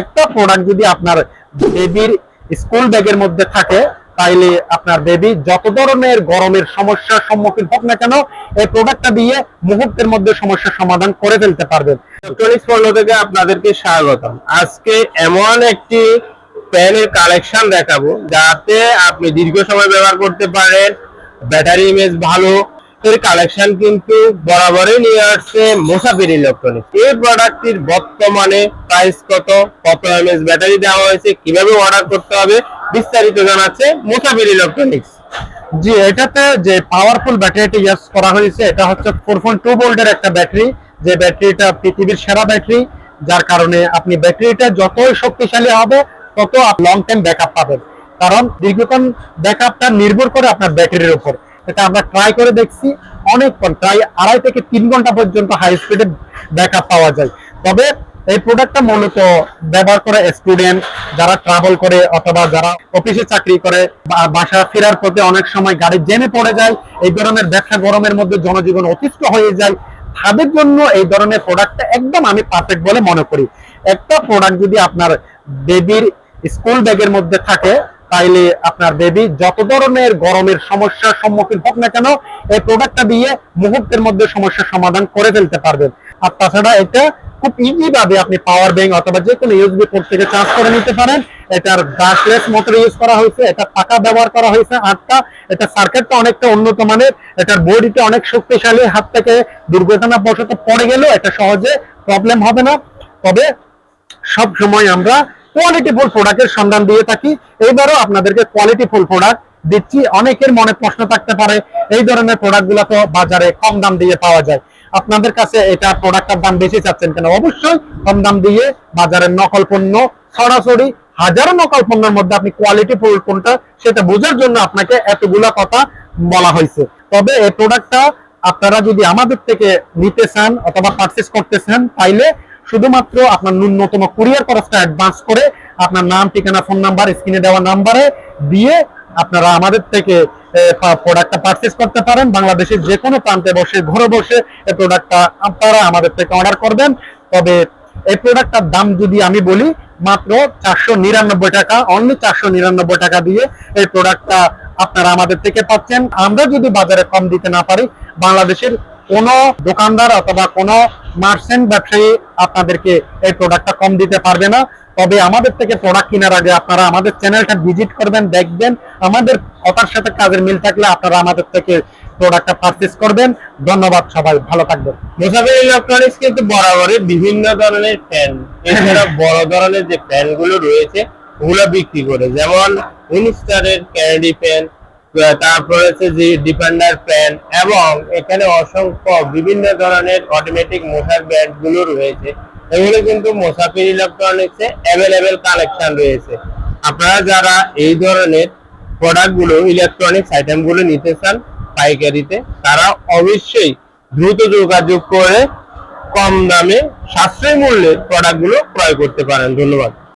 একটা প্রোডাক্ট যদি আপনার বেবির স্কুল ব্যাগের মধ্যে থাকে, তাইলে আপনার বেবি যত ধরনের গরমের সমস্যার সম্মুখীন হোক না কেন, এই প্রোডাক্টটা দিয়ে মুহূর্তের মধ্যে সমস্যার সমাধান করে ফেলতে পারবেন। ইলেকট্রনিক্স পণ্য থেকে আপনাদেরকে স্বাগতম। আজকে এমন একটি প্যানের কালেকশন দেখাবো, যাতে আপনি দীর্ঘ সময় ব্যবহার করতে পারেন ব্যাটারি ইমেজ ভালো এর কালেকশন কিন্তু বরাবরই নিয়ে আসছে মোসাফির ইলেকট্রনিক্স এই প্রোডাক্টটির বর্তমানে প্রাইস কত কত এমএস ব্যাটারি দেওয়া হয়েছে, কীভাবে অর্ডার করতে হবে, বিস্তারিত জানাচ্ছে মোসাফির ইলেকট্রনিক্স জি, এটাতে যে পাওয়ারফুল ব্যাটারিটি ইউজ করা হয়েছে, এটা হচ্ছে ফোর পয়েন্ট টু ভোল্টের একটা ব্যাটারি যে ব্যাটারিটা পৃথিবীর সেরা ব্যাটারি যার কারণে আপনি ব্যাটারিটা যতই শক্তিশালী হবে, তত লং টাইম ব্যাকআপ পাবেন। কারণ দীর্ঘক্ষণ ব্যাকআপটা নির্ভর করে আপনার ব্যাটারির উপর। এটা আমরা ট্রাই করে দেখছি। অনেকক্ষণ প্রায় আড়াই থেকে তিন ঘণ্টা পর্যন্ত হাই স্পিডে ব্যাকআপ পাওয়া যায়। তবে এই প্রোডাক্টটা মূলত ব্যবহার করে স্টুডেন্ট যারা ট্রাভেল করে অথবা যারা অফিসে চাকরি করে বাসা ফেরার পথে অনেক সময় গাড়ি জেনে পড়ে যায়, এই ধরনের ব্যবসা গরমের মধ্যে জনজীবন অতিষ্ঠ হয়ে যায়, তাদের জন্য এই ধরনের প্রোডাক্টটা একদম আমি পারফেক্ট বলে মনে করি। একটা প্রোডাক্ট যদি আপনার বেবির স্কুল ব্যাগের মধ্যে থাকে তাইলে আপনার বেবি যত ধরনের গরমের সমস্যার সম্মুখীন হোক না কেন, এই প্রোডাক্টটা দিয়ে মুহূর্তের মধ্যে সমস্যার সমাধান করে ফেলতে পারবেন। আর তাছাড়া এটা খুব ইজি ভাবে আপনি পাওয়ার ব্যাংক অথবা যে কোনো ইউএসবি পোর্ট থেকে চার্জ করে নিতে পারেন। এটার ব্রাশলেস মোটর ইউজ করা হয়েছে, এটা পাকা ব্যবহার করা হয়েছে আটটা এটা সার্কিটটা অনেকটা উন্নত মানের, এটার বডিটা অনেক শক্তিশালী, হাত থেকে দুর্ঘটনা বশত পড়ে গেলেও এটা সহজে প্রবলেম হবে না। তবে সব সময় আমরা কোয়ালিটি ফুল প্রোডাক্টের সন্ধান দিয়ে থাকি। এইবারও আপনাদেরকে কোয়ালিটি ফুল প্রোডাক্ট দিচ্ছি। অনেকের মনে প্রশ্ন থাকতে পারে, এই ধরনের প্রোডাক্টগুলো তো বাজারে কম দাম দিয়ে পাওয়া যায়। আপনাদের কাছে এটা প্রোডাক্টের দাম বেশি চাচ্ছেন কেন? অবশ্যই কম দাম দিয়ে বাজারের নকল পণ্য, সরাসরি হাজারো নকল পণ্যের মধ্যে আপনি কোয়ালিটি কোনটা, সেটা বোঝার জন্য আপনাকে এতগুলা কথা বলা হয়েছে। তবে এই প্রোডাক্টটা আপনারা যদি আমাদের থেকে নিতে চান অথবা পারচেস করতে চান, তাইলে শুধুমাত্র আপনার ন্যূনতম কুরিয়ার খরচটা অ্যাডভান্স করে আপনার নাম, ঠিকানা ফোন নাম্বার স্ক্রিনে দেওয়া নাম্বারে দিয়ে আপনারা আমাদের থেকে প্রোডাক্টটা পারচেস করতে পারেন। বাংলাদেশের যে কোনো প্রান্তে বসে, ঘরে বসে এই প্রোডাক্টটা আপনারা আমাদের থেকে অর্ডার করবেন। তবে এই প্রোডাক্টটার দাম যদি আমি বলি, মাত্র চারশো নিরানব্বই টাকা অনলি চারশো নিরানব্বই টাকা দিয়ে এই প্রোডাক্টটা আপনারা আমাদের থেকে পাচ্ছেন। আমরা যদি বাজারে কম দিতে না পারি, বাংলাদেশের কোনো দোকানদার অথবা কোন মার্চেন্ট ব্যবসায়ী আপনাদেরকে এই প্রোডাক্টটা কম দিতে পারবে না। তবে আমাদের থেকে প্রোডাক্ট কেনার আগে আপনারা আমাদের চ্যানেলটা ভিজিট করবেন, দেখবেন। আমাদের কথার সাথে কাজের মিল থাকলে আপনারা আমাদের থেকে প্রোডাক্টটা পারচেস করবেন। ধন্যবাদ সবাই, ভালো থাকবেন। মুসাফির ইলেকট্রনিক্স কিন্তু বরাবরই বিভিন্ন ধরনের ফ্যান এছাড়া বড় ধরনের যে ফ্যানগুলো রয়েছে, ওগুলো বিক্রি করে। যেমন উইনস্টারের ক্যানেডি ফ্যান তারপর হচ্ছে যে ডিফেন্ডার ফ্যান এবং এখানে অসংখ্য বিভিন্ন ধরনের অটোমেটিক মশার ব্যান্ডগুলো রয়েছে। এগুলো কিন্তু মুসাফির ইলেকট্রনিক্স অ্যাভেলেবেল কালেকশন রয়েছে। আপনারা যারা এই ধরনের প্রোডাক্টগুলো ইলেকট্রনিক্স আইটেমগুলো নিতে চান পাইকারিতে, তারা অবশ্যই দ্রুত যোগাযোগ করে কম দামে সাশ্রয়ী মূল্যে প্রোডাক্টগুলো ক্রয় করতে পারেন। ধন্যবাদ।